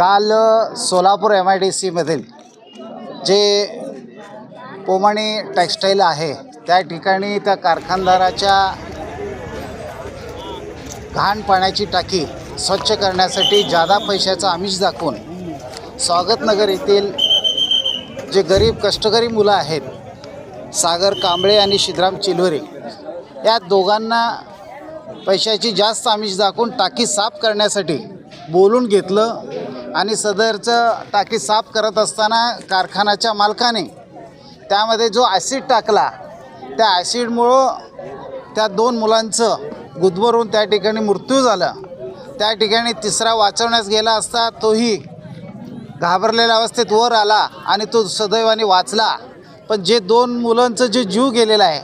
काल Solapur M I D सीमधील जे पोमाणी टेक्स्टाईल आहे त्या ठिकाणी त्या कारखानदाराच्या घाण पाण्याची टाकी स्वच्छ करण्यासाठी जादा पैशाचं आमिष दाखवून स्वागतनगर येथील जे गरीब कष्टकरी मुलं आहेत सागर कांबळे आणि शिद्राम चिलवरे या दोघांना पैशाची जास्त आमिष दाखवून टाकी साफ करण्यासाठी बोलून घेतलं. आणि सदरचं टाकी साफ करत असताना कारखान्याच्या मालकाने त्यामध्ये जो ॲसिड टाकला त्या ॲसिडमुळं त्या दोन मुलांचं गुदमरून त्या ठिकाणी मृत्यू झाला. त्या ठिकाणी तिसरा वाचवण्यास गेला असता तोही घाबरलेल्या अवस्थेत वर आला आणि तो सदैवाने वाचला. पण जे दोन मुलांचं जे जीव गेलेला आहे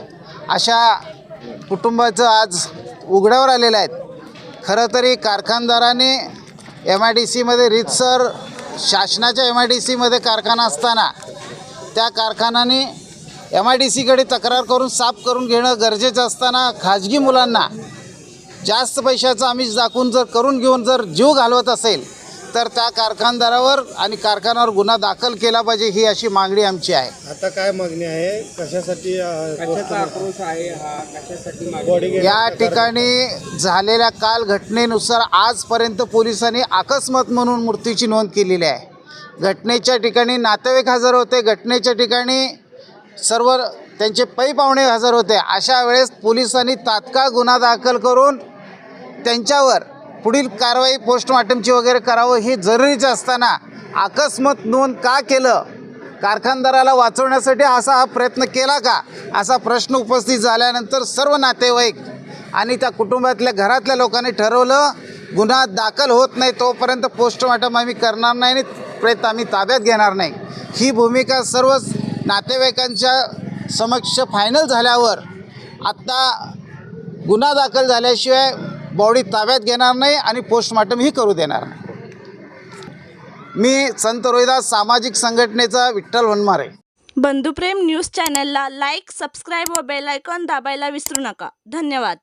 अशा कुटुंबाचं आज उघड्यावर आलेलं आहेत खरं तरी कारखानदाराने एम आय डी सीमध्ये रीतसर शासनाच्या एम आय डी सीमध्ये कारखाना असताना त्या कारखान्याने एम आय डी सीकडे तक्रार करून साफ करून घेणं गरजेचं असताना खाजगी मुलांना जास्त पैशाचं आमिष दाखवून जर करून घेऊन जर जीव घालवत असेल तर त्या कारखानदारावर आणि कारखान्यावर गुन्हा दाखल केला पाहिजे ही अशी मागणी आमची आहे. आता काय मागणी आहे? कशासाठी कशाचा आक्रोश आहे हा? कशासाठी मागे बॉडी या ठिकाणी झालेल्या काल घटनेनुसार आजपर्यंत पोलिसांनी अकस्मात म्हणून मृत्यूची नोंद केलेली आहे. घटनेच्या ठिकाणी नातेवाईक हजर होते घटनेच्या ठिकाणी सर्व त्यांचे पै पाहुणे हजर होते. अशा वेळेस पोलिसांनी तात्काळ गुन्हा दाखल करून त्यांच्यावर पुढील कारवाई पोस्टमॉर्टमची वगैरे करावं हे जरुरीचं असताना अकस्मात नोंद का केलं? कारखानदाराला वाचवण्यासाठी असा हा प्रयत्न केला का? असा प्रश्न उपस्थित झाल्यानंतर सर्व नातेवाईक आणि त्या कुटुंबातल्या घरातल्या लोकांनी ठरवलं गुन्हा दाखल होत नाही तोपर्यंत पोस्टमॉर्टम आम्ही करणार नाही आणि प्रयत्न आम्ही ताब्यात घेणार नाही. ही भूमिका सर्वच नातेवाईकांच्या समक्ष फायनल झाल्यावर आत्ता गुन्हा दाखल झाल्याशिवाय बॉडी ताब्यात घेणार नाही आणि पोस्टमॉर्टमही करू देणार नाही. मी संत रोहिदास सामाजिक संघटनेचा विठ्ठल वनमारे. बंधुप्रेम न्यूज चॅनलला लाईक सबस्क्राईब व बेल आयकॉन दाबायला विसरू नका. धन्यवाद.